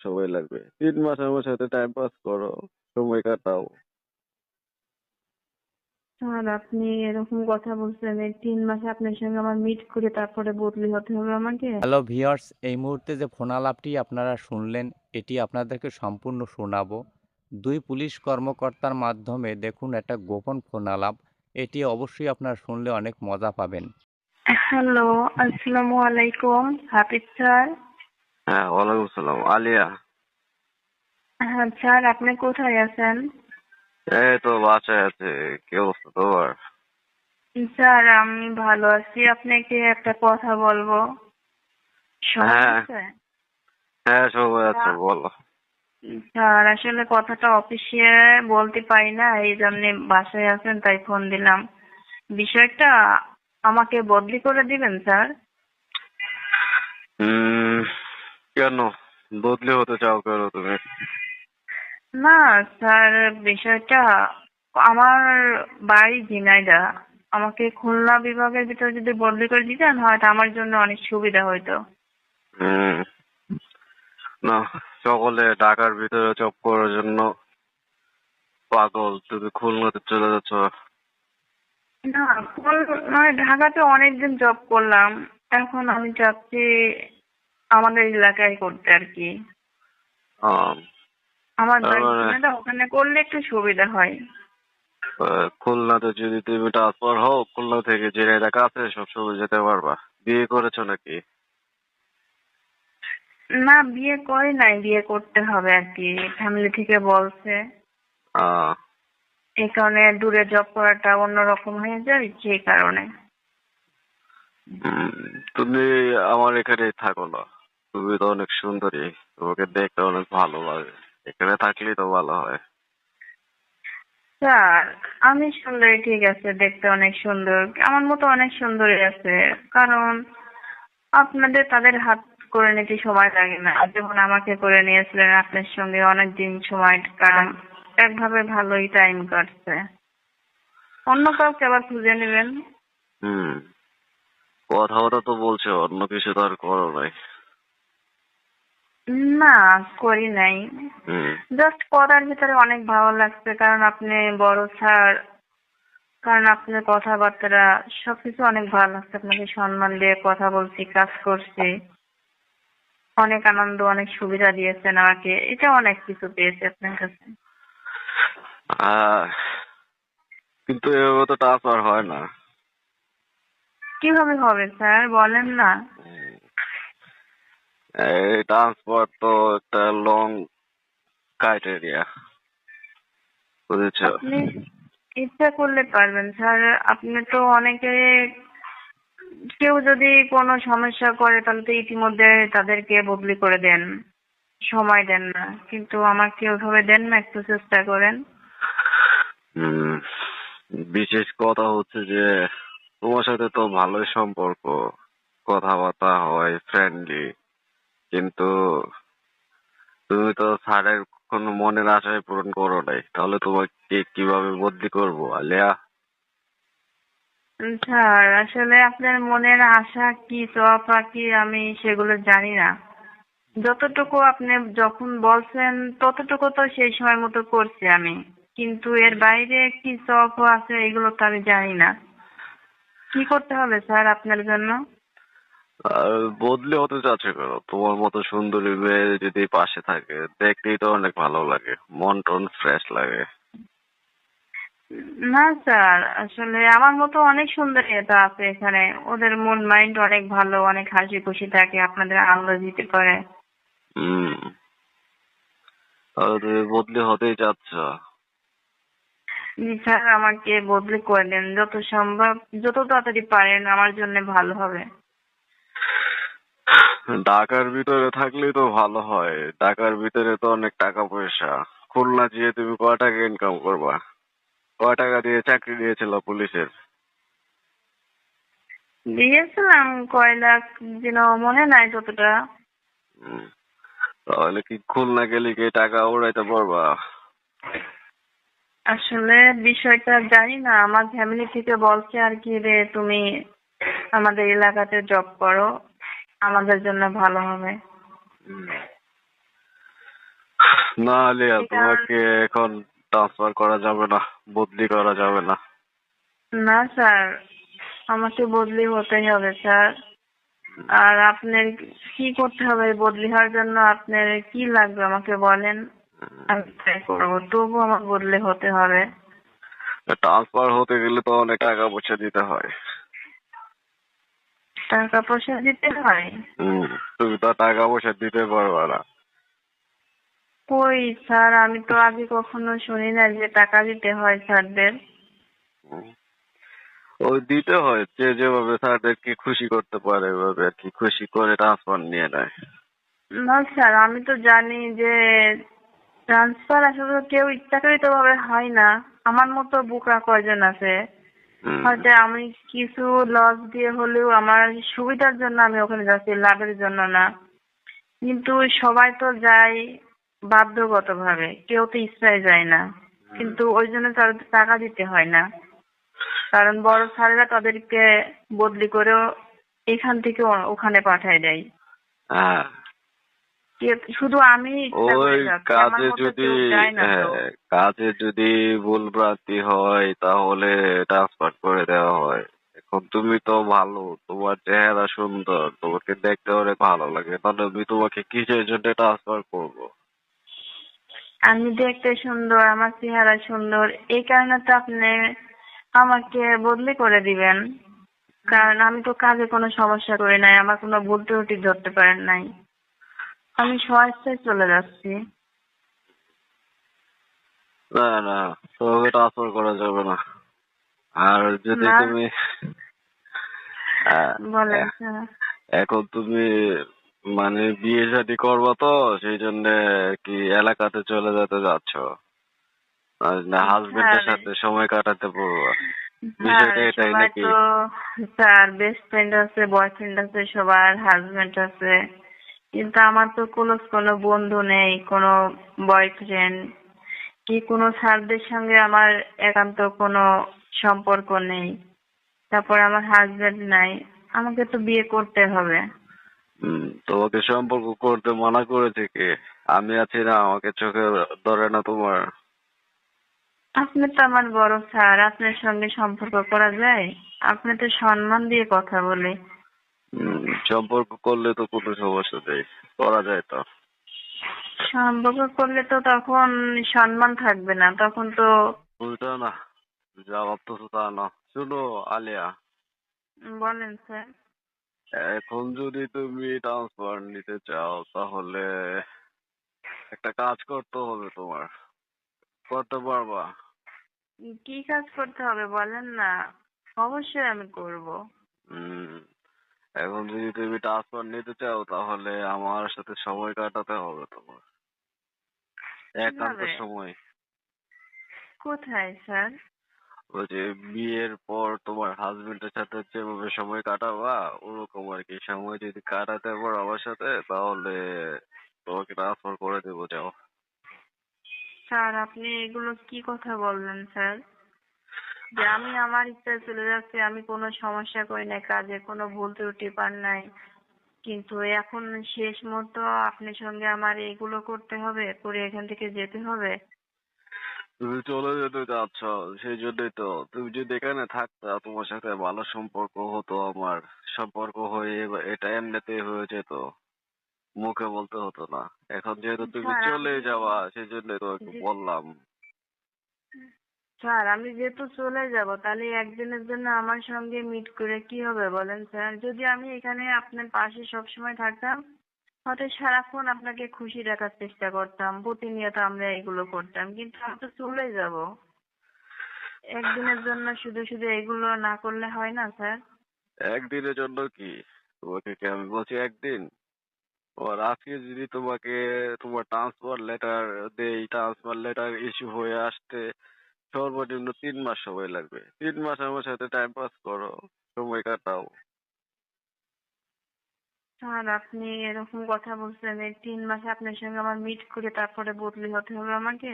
সময় লাগবে। তিন মাস আমার সাথে টাইম পাস করো সময় কাটাও। স্যার আপনি এরকম কথা বলছেন এই তিন মাসে আপনার সঙ্গে আমার মিট করে তারপরে বদলি হতে হবে আমাকে। হ্যালো ভিউয়ার্স এই মুহূর্তে যে ফোন আলাপটি আপনারা শুনলেন এটি আপনাদেরকে সম্পূর্ণ শোনাবো। দুই পুলিশ কর্মকর্তার মাধ্যমে দেখুন একটা গোপন ফোন আলাপ এটি অবশ্যই আপনারা শুনলে অনেক মজা পাবেন। হ্যালো আসসালামু আলাইকুম হাফিজ স্যার হ্যাঁ ওয়ালাইকুম সালাম আলিয়া। হ্যাঁ স্যার আপনি কোথায় আছেন? এই তো বাসায় আছে। কি অবস্থা তোমার? স্যার আমি ভালো আছি। আপনাকে একটা কথা বলব। হ্যাঁ। হ্যাঁ সময় আছে বলো। স্যার আসলে কথাটা অফিসে বলতে পারি না এই জন্য বাসায় আছেন তাই ফোন দিলাম। বিষয়টা আমাকে বদলি করে দিবেন স্যার? হুম কেন? বদলি হতে চাও কেন তুমি? না স্যার বিষয়টা আমার বাড়ি ঝিনাইদা আমাকে খুলনা বিভাগের ভিতরে যদি বদলি করে দিতেন হয়তো আমার জন্য অনেক সুবিধা হইতো। না সকলে ঢাকার ভিতরে জব করার জন্য পাগল। তুমি খুলনাতে চলে যাচ্ছ। না খুল- মানে ঢাকাতে অনেকদিন জব করলাম। এখন আমি চাচ্ছি আমাদের এলাকায় করতে আর কি। আমার মানে- ওখানে করলে একটু সুবিধা হয়। খুলনাতে যদি তুমি ট্রান্সফার হও খুলনা থেকে জেনেদা কাছে সবসময় যেতে পারবা। বিয়ে করেছ নাকি? না বিয়ে করে নাই বিয়ে করতে হবে আর কি। ফ্যামিলি থেকে বলছে। এই কারণে দূরে জব করাটা অন্যরকম হয়ে যায় সেই কারণে। তুমি আমার এখানে থাকো না। তুমি তো অনেক সুন্দরী। তোমাকে দেখতে অনেক ভালো লাগে। এখানে থাকলেই তো ভালো হয়। স্যার আমি সুন্দরী ঠিক আছে দেখতে অনেক সুন্দর। আমার মতো অনেক সুন্দরী আছে। কারণ আপনাদের তাদের হাত করে নিতে সময় লাগে না। যেমন আমাকে করে নিয়েছিলেন আপনার সঙ্গে অনেক দিন সময় কারণ একভাবে ভালোই টাইম কাটছে। অন্য কাউকে আবার খুঁজে নেবেন? হুম। কথাবার্তা তো বলছো অন্য কিছু তো আর করো নাই। না করি নাই। জাস্ট কথার ভিতরে অনেক ভালো লাগছে কারণ আপনি বড় স্যার কারণ আপনার কথাবার্তা সবকিছু অনেক ভালো লাগছে। আপনাকে সম্মান দিয়ে কথা বলছি কাজ করছি। অনেক আনন্দ অনেক সুবিধা দিয়েছেন আমাকে। এটা অনেক কিছু পেয়েছি আপনার কাছে। কিন্তু এভাবে তো ট্রান্সফার হয় না। কীভাবে হবে স্যার? বলেন না। এই ট্রান্সফার তো একটা লং ক্রাইটেরিয়া বুঝেছ? আপনি ইচ্ছা করলে পারবেন স্যার আপনি তো অনেকে কেউ যদি কোনো সমস্যা করে তাহলে তো ইতিমধ্যে তাদেরকে বদলি করে দেন। সময় দেন না। কিন্তু আমাকে ওইভাবে দেন না একটু চেষ্টা করেন। বিশেষ কথা হচ্ছে যে তোমার সাথে তো ভালোই সম্পর্ক কথাবার্তা হয় ফ্রেন্ডলি কিন্তু তুমি তো স্যারের কোনো মনের আশায় পূরণ করো নাই। তাহলে তোমাকে কীভাবে বদলি করব, আলিয়া? স্যার, আসলে আপনার মনের আশা কি চাওয়া কি, আমি সেগুলো জানি না। যতটুকু আপনি যখন বলছেন, ততটুকু তো সেই সময় মতো করছি আমি। কিন্তু এর বাইরে কি চপ আছে, এগুলো তো আমি জানি না। কি করতে হবে, স্যার, আপনার জন্য? আর বদলি হতে চাচ্ছে কেন? তোমার মতো সুন্দরী মেয়ে যদি পাশে থাকে দেখতেই তো অনেক ভালো লাগে। মন টন ফ্রেশ লাগে। না স্যার আসলে আমার মতো অনেক সুন্দরী এটা আছে এখানে। ওদের মন মাইন্ড অনেক ভালো অনেক হাসি খুশি থাকে আপনাদের আনন্দ দিতে পারে। হুম। তাহলে তুমি বদলি হতেই চাচ্ছ? জি স্যার আমাকে বদলি করে দেন যত সম্ভব যত তাড়াতাড়ি পারেন আমার জন্য ভালো হবে। ঢাকার ভিতরে থাকলেই তো ভালো হয়। ঢাকার ভিতরে তো অনেক টাকা পয়সা। খুলনা গিয়ে তুমি কয় টাকা ইনকাম করবা? কয় টাকা দিয়ে চাকরি দিয়েছিল পুলিশের? দিয়েছিলাম কয় লাখ যেন মনে নাই হুম। তাহলে কি খুলনা গেলে কি টাকা উড়াইতে পারবা? আসলে বিষয়টা জানি না। আমার ফ্যামিলি থেকে বলছে আর কি রে তুমি আমাদের এলাকাতে জব করো। আমাদের জন্য ভালো হবে। না আলিয়া তোমাকে এখন ট্রান্সফার করা যাবে না বদলি করা যাবে না। না স্যার আমাকে বদলি হতেই হবে স্যার। আর আপনার কি করতে হবে বদলি হওয়ার জন্য? আপনার কি লাগবে আমাকে বলেন? আমি করব। তবু আমার বদলি হতে হবে। ট্রান্সফার হতে গেলে তো অনেক টাকা পয়সা দিতে হয়। টাকা পয়সা দিতে হয়? হুম, তুমি তো টাকা পয়সা দিতে পারবে না। কই স্যার আমি তো আগে কখনো শুনি না যে টাকা দিতে হয় স্যারদের। ওই দিতে হয় যে যেভাবে স্যারদেরকে খুশি করতে পারে এভাবে আর কি খুশি করে ট্রান্সফার নিয়ে নেয়। না স্যার আমি তো জানি যে ট্রান্সফার আসলে কেউ ইচ্ছাকৃত ভাবে হয় না। আমার মতো বোকা কয়জন আছে। হয়তো আমি কিছু লস দিয়ে হলেও আমার সুবিধার জন্য আমি ওখানে যাচ্ছি লাভের জন্য না। কিন্তু সবাই তো যায় বাধ্যগত ভাবে কেউ তো ইচ্ছায় যায় না। কিন্তু ওই জন্য তাদের টাকা দিতে হয় না। কারণ বড় স্যারেরা তাদেরকে বদলি করেও এখান থেকে ওখানে পাঠায় দেয়। হ্যাঁ। শুধু আমি ওই কাজে যদি। হ্যাঁ, কাজে যদি ভুল ভ্রান্তি হয় তাহলে ট্রান্সফার করে দেওয়া হয়। এখন তুমি তো ভালো তোমার চেহারা সুন্দর তোমাকে দেখতে অনেক ভালো লাগে। তাহলে আমি তোমাকে কিসের জন্য ট্রান্সফার করব? আমি দেখতে সুন্দর আমার চেহারা সুন্দর। এই কারণে তো আপনি আমাকে বদলি করে দিবেন। কারণ আমি তো কাজে কোনো সমস্যা করি নাই আমার কোনো ভুল ত্রুটি ধরতে পারেন নাই। আমি স্বেচ্ছায় চলে যাচ্ছি না না তোমাকে ট্রান্সফার করা যাবে না আর যদি না। তুমি আহ, বলেন স্যার এখন তুমি মানে বিয়ে শাদী করবা তো সেই জন্য কি এলাকাতে চলে যেতে যাচ্ছ হাজবেন্ডের হ্যাঁ। সাথে সময় কাটাতে পারবা হ্যাঁ বিষয়টা এটাই সবাই নাকি? তো স্যার বেস্ট ফ্রেন্ড আছে বয়ফ্রেন্ড আছে সবার হাজবেন্ড আছে কিন্তু আমার তো ক্লোজ কোনো বন্ধু নেই কোনো বয়ফ্রেন্ড কি কোনো স্যারদের সঙ্গে আমার একান্ত কোনো সম্পর্ক নেই। তারপর আমার হাজবেন্ড নাই আমাকে তো বিয়ে করতে হবে। তোমাকে সম্পর্ক করতে মানা করেছে কে? আমি আছি না আমাকে চোখে ধরে না তোমার। আপনি তো আমার বড় স্যার আপনার সঙ্গে সম্পর্ক করা যায়? আপনি তো সম্মান দিয়ে কথা বলে। হুম, সম্পর্ক করলে তো কোনো সমস্যা নেই। করা যায় তো। সম্পর্ক করলে তো তখন সম্মান থাকবে না তখন তো বুঝলো না জবাব তো তা না। শুনো আলিয়া। বলেন স্যার। এখন যদি তুমি ট্রান্সফার নিতে চাও তাহলে একটা কাজ করতে হবে তোমার। করতে পারবা? কি কাজ করতে হবে বলেন না অবশ্যই আমি করব। এখন যদি তুমি ট্রান্সফার নিতে চাও তাহলে আমার সাথে সময় কাটাতে হবে তোমার। একান্ত সময়। কোথায় স্যার? ওই যে বিয়ের পর তোমার হাজবেন্ডের সাথে যেভাবে সময় কাটাবা ওরকম আর কি। সময় যদি কাটাতে পারো আমার সাথে তাহলে তোমাকে ট্রান্সফার করে দেবো যাও। স্যার আপনি এগুলো কি কথা বললেন স্যার? যে আমি আমার ইচ্ছায় চলে যাচ্ছি আমি কোনো সমস্যা করি না কাজে কোনো ভুল ত্রুটি পান নাই। কিন্তু এখন শেষ মতো আপনার সঙ্গে আমার এগুলো করতে হবে করে এখান থেকে যেতে হবে। তুমি চলে যেতে চাচ্ছ সেই জন্যই তো। তুমি যদি এখানে থাকতা তোমার সাথে ভালো সম্পর্ক হতো আমার। সম্পর্ক হয়ে এটা এমনিতেই হয়ে যেত। মুখে বলতে হতো না। এখন যেহেতু তুমি চলে যাওয়া সেই জন্যই তোমাকে বললাম। স্যার, আমি যেহেতু চলে যাব, তাহলে একদিনের জন্য আমার সঙ্গে মিট করে কি হবে বলেন স্যার? যদি আমি এখানে আপনার পাশে সবসময় থাকতাম, হয়তো সারাক্ষণ আপনাকে খুশি রাখার চেষ্টা করতাম, প্রতিনিয়ত আমরা এগুলো করতাম, কিন্তু আমি তো চলে যাব। একদিনের জন্য শুধু শুধু এগুলো না করলে হয় না, স্যার? একদিনের জন্য কি? তোমাকে কি আমি বলছি একদিন? আর আজকে যদি তোমাকে তোমার ট্রান্সফার লেটার দেই ট্রান্সফার লেটার ইস্যু হয়ে আসতে সর্বনিম্ন তিন মাস সময় লাগবে। তিন মাস আমার সাথে টাইম পাস করো, সময় কাটাও। স্যার, আপনি এরকম কথা বলছেন এই তিন মাসে আপনার সঙ্গে আমার মিট করে তারপরে বদলি হতে হবে আমাকে?